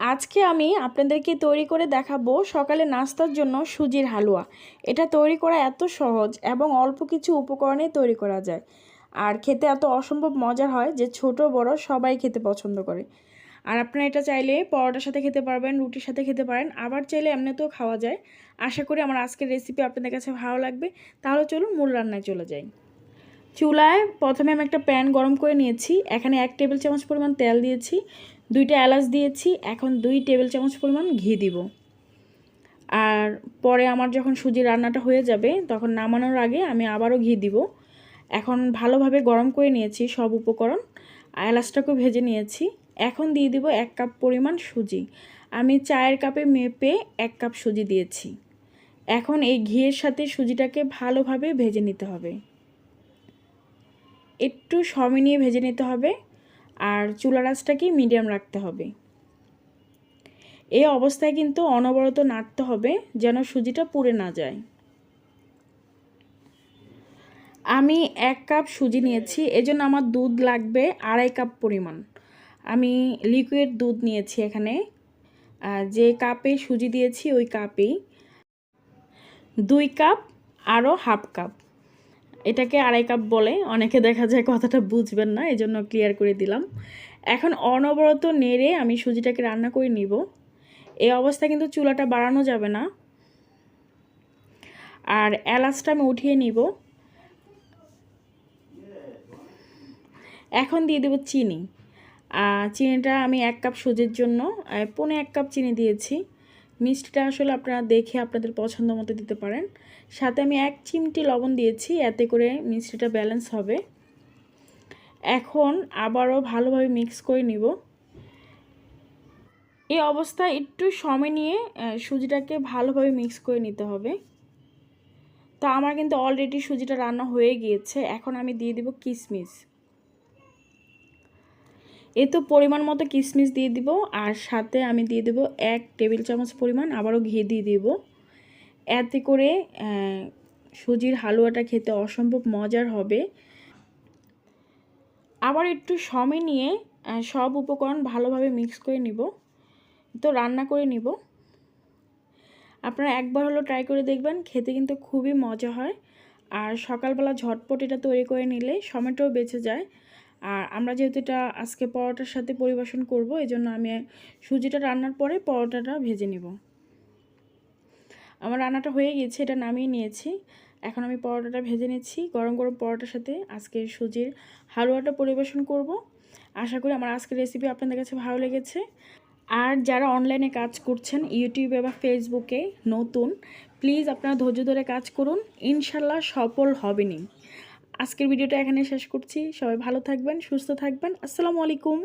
আজকে আমি আপনাদেরকে তৈরি করে দেখাবো সকালে নাস্তার জন্য সুজির হালুয়া। এটা তৈরি করা এত সহজ এবং অল্প কিছু উপকরণে তৈরি করা যায়। আর খেতে এত অসম্ভব মজার হয় যে ছোট, বড় সবাই খেতে পছন্দ করে। আর আপনারা এটা চাইলে পরোটার সাথে খেতে পারবেন, রুটির সাথে খেতে পারেন, আবার চাইলে এমনিতেও খাওয়া যায়। আশা করি আমার আজকের রেসিপি আপনাদের কাছে ভালো লাগবে। তাহলে চলুন মূল রান্নায় চলে যাই। চুলায় প্রথমে আমি একটা প্যান গরম করে নিয়েছি। এখানে এক টেবিল চামচ পরিমাণ তেল দিয়েছি। দুইটা এলাচ দিয়েছি, এখন দুই টেবিল চামচ পরিমাণ ঘি দিব। আর পরে আমার যখন সুজি রান্নাটা হয়ে যাবে, তখন নামানোর আগে আমি আবারও ঘি দিব। এখন ভালোভাবে গরম করে নিয়েছি সব উপকরণ এলাচটাকেও ভেজে নিয়েছি। এখন দিয়ে দিব এক কাপ পরিমাণ সুজি। আমি চায়ের কাপে মেপে এক কাপ সুজি দিয়েছি। এখন এই ঘিয়ের সাথে সুজিটাকে ভালোভাবে ভেজে নিতে হবে। একটু সময় নিয়ে ভেজে নিতে হবে। আর চুলা রাসটাকে মিডিয়াম রাখতে হবে। এই অবস্থায় কিন্তু অনবরত নাড়তে হবে যেন সুজিটা পুড়ে না যায়। আমি এক কাপ সুজি নিয়েছি, এজন্য আমার দুধ লাগবে আড়াই কাপ পরিমাণ। আমি লিকুইড দুধ নিয়েছি এখানে যে কাপে সুজি দিয়েছি ওই কাপেই। দুই কাপ, আরও হাফ কাপ। এটাকে আড়াই কাপ বলে, অনেকে দেখা যায় কথাটা বুঝবেন না এই জন্য ক্লিয়ার করে দিলাম। এখন অনবরত নেড়ে আমি সুজিটাকে রান্না করে নিব। এই অবস্থায় কিন্তু চুলাটা বাড়ানো যাবে না। আর এলাচটা আমি উঠিয়ে নিব। এখন দিয়ে দেবো চিনি। চিনিটা আমি এক কাপ সুজির জন্য পনে এক কাপ চিনি দিয়েছি। মিষ্টিটা আসলে আপনারা দেখে আপনাদের পছন্দ মতো দিতে পারেন। সাথে আমি এক চিমটি লবণ দিয়েছি, এতে করে মিষ্টিটা ব্যালেন্স হবে। এখন আবারও ভালোভাবে মিক্স করে নিব। এই অবস্থায় একটু সময় নিয়ে সুজিটাকে ভালোভাবে মিক্স করে নিতে হবে। তো আমার কিন্তু অলরেডি সুজিটা রান্না হয়ে গিয়েছে। এখন আমি দিয়ে দিব কিশমিশ এ তো পরিমাণ মতো কিশমিশ দিয়ে দিব, আর সাথে আমি দিয়ে দেব এক টেবিল চামচ পরিমাণ আবারও ঘি দিয়ে দিব। এতে করে সুজির হালুয়াটা খেতে অসম্ভব মজার হবে। আবার একটু সময় নিয়ে সব উপকরণ ভালোভাবে মিক্স করে নিব। তো রান্না করে নিব। আপনারা একবার হলো ট্রাই করে দেখবেন, খেতে কিন্তু খুবই মজা হয়। আর সকালবেলা ঝটপট এটা তৈরি করে নিলে সময়টাও বেঁচে যায়। আর আমরা যেহেতু এটা আজকে পরোটার সাথে পরিবেশন করব, এই জন্য আমি সুজিটা রান্নার পরে পরোটাটা ভেজে নিব। আমার রান্নাটা হয়ে গিয়েছে, এটা নামিয়ে নিয়েছি। এখন আমি পরোটাটা ভেজে নিচ্ছি, গরম গরম পরোটার সাথে আজকে সুজির হালুয়াটা পরিবেশন করব। আশা করি আমার আজকের রেসিপি আপনাদের কাছে ভালো লেগেছে। আর যারা অনলাইনে কাজ করছেন ইউটিউবে বা ফেসবুকে নতুন প্লিজ আপনারা ধৈর্য ধরে কাজ করুন, ইনশাল্লাহ সফল হবেনি আজকের ভিডিওটা এখানে শেষ করছি। সবাই ভালো থাকবেন সুস্থ থাকবেন। আসসালামু আলাইকুম।